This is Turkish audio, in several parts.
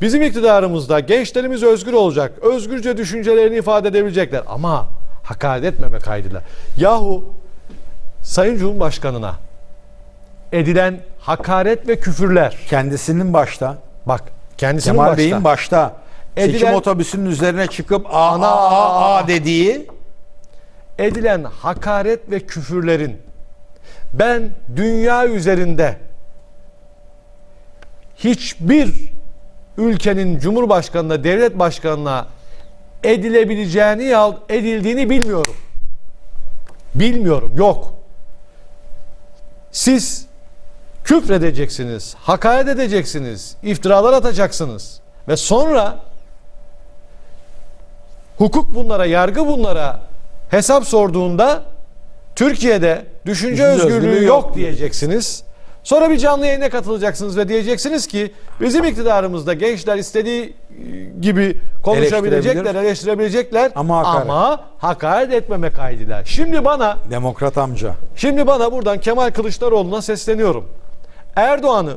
Bizim iktidarımızda gençlerimiz özgür olacak. Özgürce düşüncelerini ifade edebilecekler. Ama hakaret etmeme kaydıyla. Yahu Sayın Cumhurbaşkanı'na edilen hakaret ve küfürler. Kendisinin başta, Bak kendisinin Kemal başta. Bey'in başta seçim Edilen- otobüsünün üzerine çıkıp Ana- a a dediği edilen hakaret ve küfürlerin ben dünya üzerinde hiçbir ülkenin cumhurbaşkanına, devlet başkanına edilebileceğini ya edildiğini bilmiyorum. Bilmiyorum. Yok. Siz küfredeceksiniz, hakaret edeceksiniz, iftiralar atacaksınız ve sonra hukuk bunlara, yargı bunlara hesap sorduğunda Türkiye'de düşünce, Düşünce özgürlüğü, özgürlüğü yok, yok diyeceksiniz. Sonra bir canlı yayına katılacaksınız ve diyeceksiniz ki bizim iktidarımızda gençler istediği e, gibi konuşabilecekler, eleştirebilecekler Ama hakaret. ama hakaret etmeme kaydıyla. Şimdi bana demokrat amca. Şimdi bana buradan Kemal Kılıçdaroğlu'na sesleniyorum. Erdoğan'ı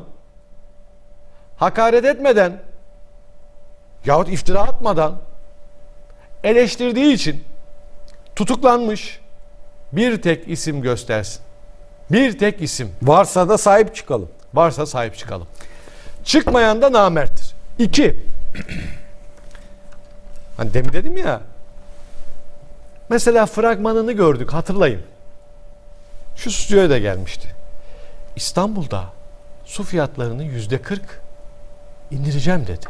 hakaret etmeden yahut iftira atmadan eleştirdiği için tutuklanmış bir tek isim göstersin. Bir tek isim. Varsa da sahip çıkalım. Varsa sahip çıkalım. Çıkmayan da namerttir. İki. Hani demin dedim ya. Mesela fragmanını gördük hatırlayın. Şu stüdyoya da gelmişti. İstanbul'da su fiyatlarını yüzde 40 indireceğim dedi.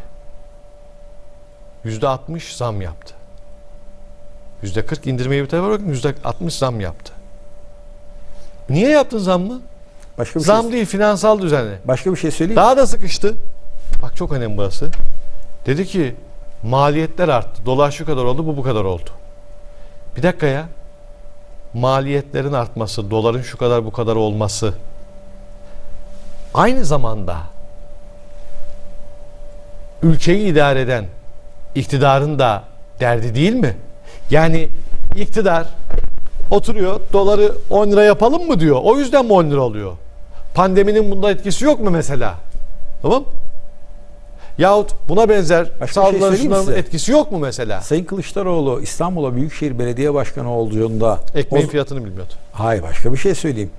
Yüzde 60 zam yaptı. Yüzde 40 indirmeyi bir tarafa bırakın yüzde 60 zam yaptı. Niye yaptın zam mı? Başka bir Zam şey değil finansal düzenli. başka bir şey söyleyeyim. Daha da sıkıştı. Bak çok önemli burası. Dedi ki maliyetler arttı. Dolar şu kadar oldu bu bu kadar oldu. Bir dakika ya. Maliyetlerin artması, doların şu kadar bu kadar olması aynı zamanda ülkeyi idare eden iktidarın da derdi değil mi? Yani iktidar oturuyor doları 10 lira yapalım mı diyor. O yüzden mi 10 lira oluyor? Pandeminin bunda etkisi yok mu mesela? Tamam? Yahut buna benzer bir şey şunların size? etkisi yok mu mesela? Sayın Kılıçdaroğlu İstanbul'a Büyükşehir Belediye Başkanı olduğunda Ekmeğin o- fiyatını bilmiyordu. Hayır başka bir şey söyleyeyim.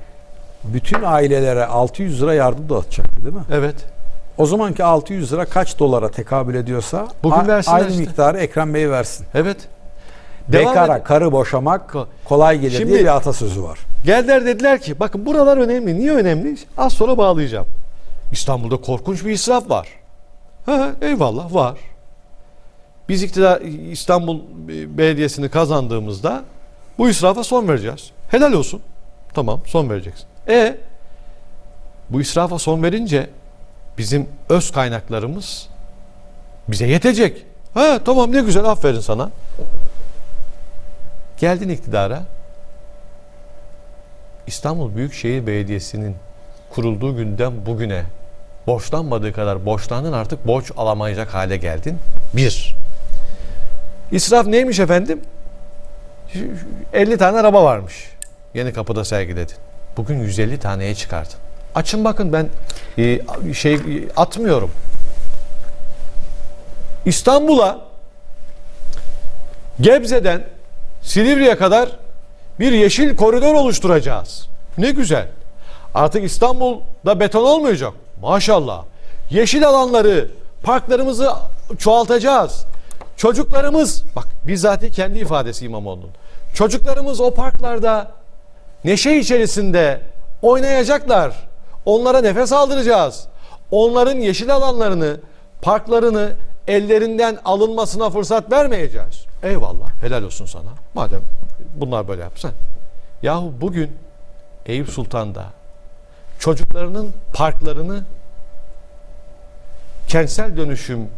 Bütün ailelere 600 lira yardım dağıtacaktı değil mi? Evet. O zamanki 600 lira kaç dolara tekabül ediyorsa Bugün aynı işte. miktarı Ekrem Bey versin. Evet. Devam Bekara edin. karı boşamak Ko- kolay gelir Şimdi- diye bir atasözü var. Geldiler dediler ki bakın buralar önemli. Niye önemli? Az sonra bağlayacağım. İstanbul'da korkunç bir israf var. Ha, eyvallah var. Biz iktidar İstanbul Belediyesi'ni kazandığımızda bu israfa son vereceğiz. Helal olsun. Tamam son vereceksin. E bu israfa son verince bizim öz kaynaklarımız bize yetecek. Ha tamam ne güzel aferin sana. Geldin iktidara. İstanbul Büyükşehir Belediyesi'nin kurulduğu günden bugüne borçlanmadığı kadar borçlandın artık borç alamayacak hale geldin. Bir. İsraf neymiş efendim? 50 tane araba varmış. Yeni kapıda sergiledin. Bugün 150 taneye çıkardın. Açın bakın ben e, şey e, atmıyorum. İstanbul'a Gebze'den Silivri'ye kadar bir yeşil koridor oluşturacağız. Ne güzel. Artık İstanbul'da beton olmayacak. Maşallah. Yeşil alanları, parklarımızı çoğaltacağız. Çocuklarımız, bak bizzat kendi ifadesi İmamoğlu'nun. Çocuklarımız o parklarda neşe içerisinde oynayacaklar. Onlara nefes aldıracağız. Onların yeşil alanlarını, parklarını ellerinden alınmasına fırsat vermeyeceğiz. Eyvallah, helal olsun sana. Madem bunlar böyle yapsan. Yahu bugün Eyüp Sultan'da çocuklarının parklarını kentsel dönüşüm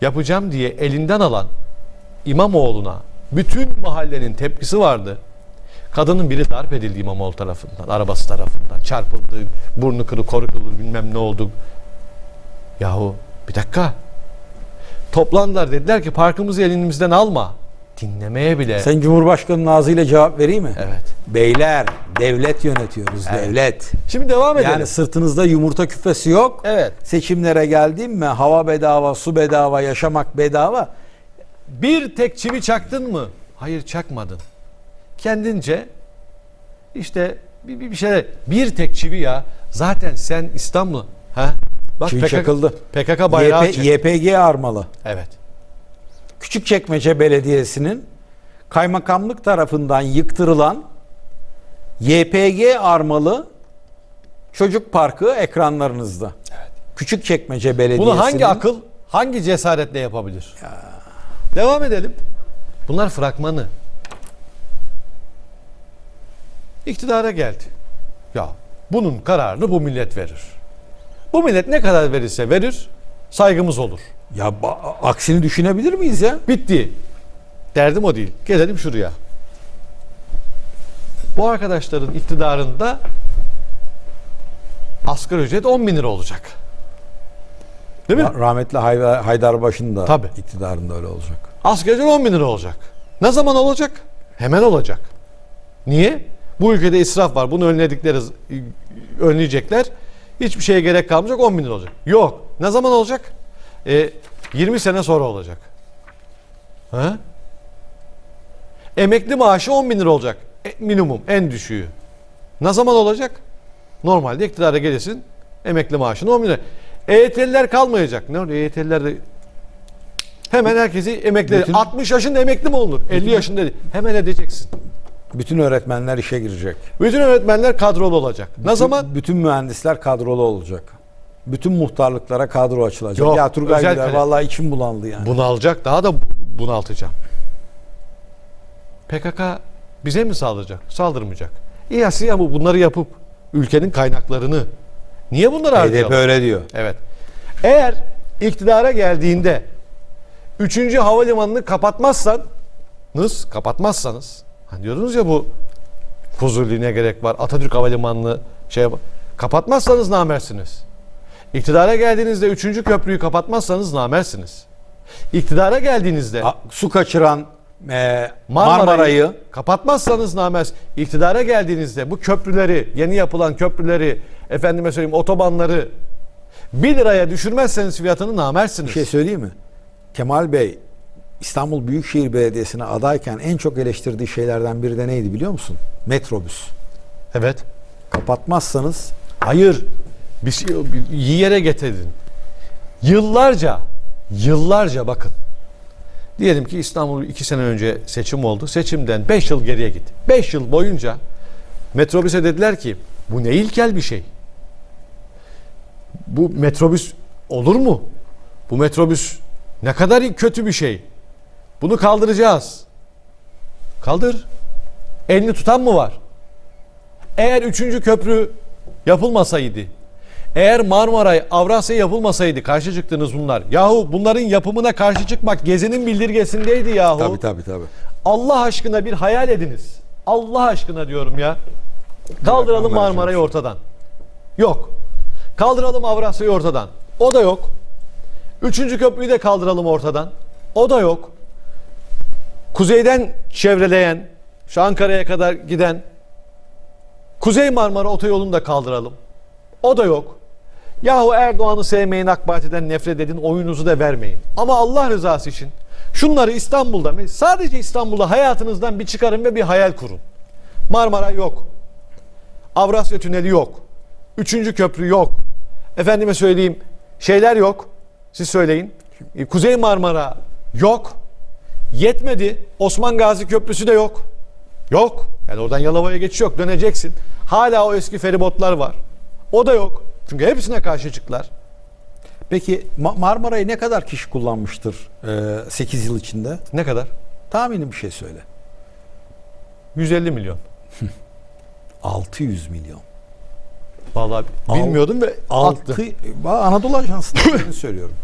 yapacağım diye elinden alan İmamoğlu'na bütün mahallenin tepkisi vardı. Kadının biri darp edildi İmamoğlu tarafından, arabası tarafından. Çarpıldı, burnu kırık, koru kırıldı, bilmem ne oldu. Yahu bir dakika. Toplandılar dediler ki parkımızı elimizden alma. Dinlemeye bile. Sen Cumhurbaşkanı'nın ağzıyla cevap vereyim mi? Evet. Beyler devlet yönetiyoruz devlet. Şimdi devam edelim. Yani sırtınızda yumurta küfesi yok. Evet. Seçimlere geldim mi hava bedava, su bedava, yaşamak bedava. Bir tek çivi çaktın mı? Hayır çakmadın. Kendince işte bir, bir, bir şeyler. Bir tek çivi ya. Zaten sen İstanbul. Ha? Bak Çivi PKK, çakıldı. PKK bayrağı YP, YPG armalı. Evet. Küçükçekmece Belediyesi'nin kaymakamlık tarafından yıktırılan YPG armalı çocuk parkı ekranlarınızda. Küçükçekmece Belediyesi'nin Bunu hangi akıl, hangi cesaretle yapabilir? Devam edelim. Bunlar fragmanı. İktidara geldi. Ya bunun kararını bu millet verir. Bu millet ne kadar verirse verir, saygımız olur. ya aksini düşünebilir miyiz ya? Bitti. Derdim o değil. Gelelim şuraya. Bu arkadaşların iktidarında asgari ücret 10 bin lira olacak. Değil mi? Ra- Rahmetli Haydar, Haydarbaşı'nın da Tabii. iktidarında öyle olacak. Asgari ücret 10 bin lira olacak. Ne zaman olacak? Hemen olacak. Niye? Bu ülkede israf var. Bunu önledikleri önleyecekler. Hiçbir şeye gerek kalmayacak 10 bin lira olacak. Yok. Ne zaman olacak? E, 20 sene sonra olacak. Ha? Emekli maaşı 10 bin lira olacak. E, minimum en düşüğü. Ne zaman olacak? Normalde iktidara gelirsin emekli maaşını 10 bin lira. EYT'liler kalmayacak. Ne oluyor? EYT'liler de Hemen herkesi emekli. Bütün- 60 yaşında emekli mi olur? 50 yaşında. Hemen edeceksin. Bütün öğretmenler işe girecek. Bütün öğretmenler kadrolu olacak. ne Bütün- zaman? Bütün mühendisler kadrolu olacak. Bütün muhtarlıklara kadro açılacak. Yok, ya Turgay Güler vallahi içim bulandı yani. Bunalacak. Daha da bunaltacağım. PKK bize mi saldıracak? Saldırmayacak. İyi ya siz ama bunları yapıp ülkenin kaynaklarını niye bunları HDP harcayalım? öyle diyor. Evet. Eğer iktidara geldiğinde 3. havalimanını kapatmazsanız, kapatmazsanız hani diyorsunuz ya bu Fuzuli gerek var. Atatürk Havalimanı'nı şey kapatmazsanız namersiniz. İktidara geldiğinizde 3. köprüyü kapatmazsanız namersiniz. İktidara geldiğinizde A- su kaçıran e, Marmara'yı, Marmara'yı kapatmazsanız namers. İktidara geldiğinizde bu köprüleri, yeni yapılan köprüleri, efendime söyleyeyim otobanları 1 liraya düşürmezseniz fiyatını namersiniz. bir şey söyleyeyim mi? Kemal Bey İstanbul Büyükşehir Belediyesi'ne adayken en çok eleştirdiği şeylerden biri de neydi biliyor musun? Metrobüs. Evet. Kapatmazsanız Hayır. Bir şey bir- iyi yere getirdin. Yıllarca, yıllarca bakın. Diyelim ki İstanbul iki sene önce seçim oldu. Seçimden 5 yıl geriye git. 5 yıl boyunca metrobüse dediler ki bu ne ilkel bir şey. Bu metrobüs olur mu? Bu metrobüs ne kadar kötü bir şey. Bunu kaldıracağız. Kaldır. Elini tutan mı var? Eğer üçüncü köprü yapılmasaydı, eğer Marmaray, Avrasya yapılmasaydı karşı çıktınız bunlar. Yahu bunların yapımına karşı çıkmak Gezi'nin bildirgesindeydi yahu. tabii tabii tabii. Allah aşkına bir hayal ediniz. Allah aşkına diyorum ya. Kaldıralım Marmaray'ı ortadan. Yok. Kaldıralım Avrasya'yı ortadan. O da yok. Üçüncü köprüyü de kaldıralım ortadan. O da yok. Kuzeyden çevreleyen, şu Ankara'ya kadar giden Kuzey Marmara otoyolunu da kaldıralım. O da yok. Yahu Erdoğan'ı sevmeyin, AK Parti'den nefret edin, oyunuzu da vermeyin. Ama Allah rızası için şunları İstanbul'da, sadece İstanbul'da hayatınızdan bir çıkarın ve bir hayal kurun. Marmara yok. Avrasya Tüneli yok. Üçüncü köprü yok. Efendime söyleyeyim şeyler yok. Siz söyleyin. Kuzey Marmara yok. Yetmedi. Osman Gazi Köprüsü de yok. Yok. Yani oradan Yalova'ya geçiş yok. Döneceksin. Hala o eski feribotlar var. O da yok. Çünkü hepsine karşı çıktılar. Peki Ma- Marmara'yı ne kadar kişi kullanmıştır 8 yıl içinde? Ne kadar? Tahmini bir şey söyle. 150 milyon. 600 milyon. Vallahi Al- bilmiyordum ve attı. 6 Anadolu Ajansı'nın söylüyorum.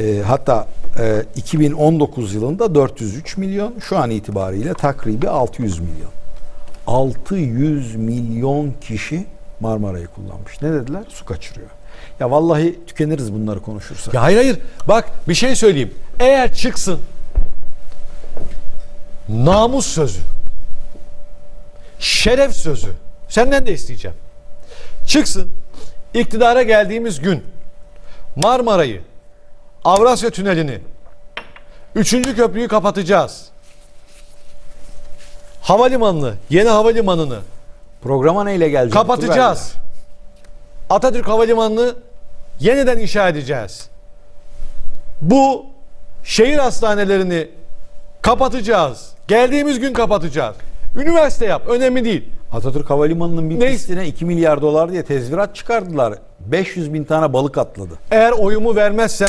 Ee, hatta e, 2019 yılında 403 milyon, şu an itibariyle takribi 600 milyon. 600 milyon kişi Marmara'yı kullanmış. Ne dediler? Su kaçırıyor. Ya vallahi tükeniriz bunları konuşursak. Ya hayır hayır. Bak bir şey söyleyeyim. Eğer çıksın namus sözü şeref sözü. Senden de isteyeceğim. Çıksın iktidara geldiğimiz gün Marmara'yı, Avrasya Tüneli'ni, Üçüncü köprüyü kapatacağız. Havalimanını, yeni havalimanını Programa neyle geleceğim? kapatacağız. Atatürk Havalimanı'nı yeniden inşa edeceğiz. Bu şehir hastanelerini kapatacağız. Geldiğimiz gün kapatacağız. Üniversite yap, önemli değil. Atatürk Havalimanı'nın bir Ne- pistine 2 milyar dolar diye tezvirat çıkardılar. 500 bin tane balık atladı. Eğer oyumu vermezsem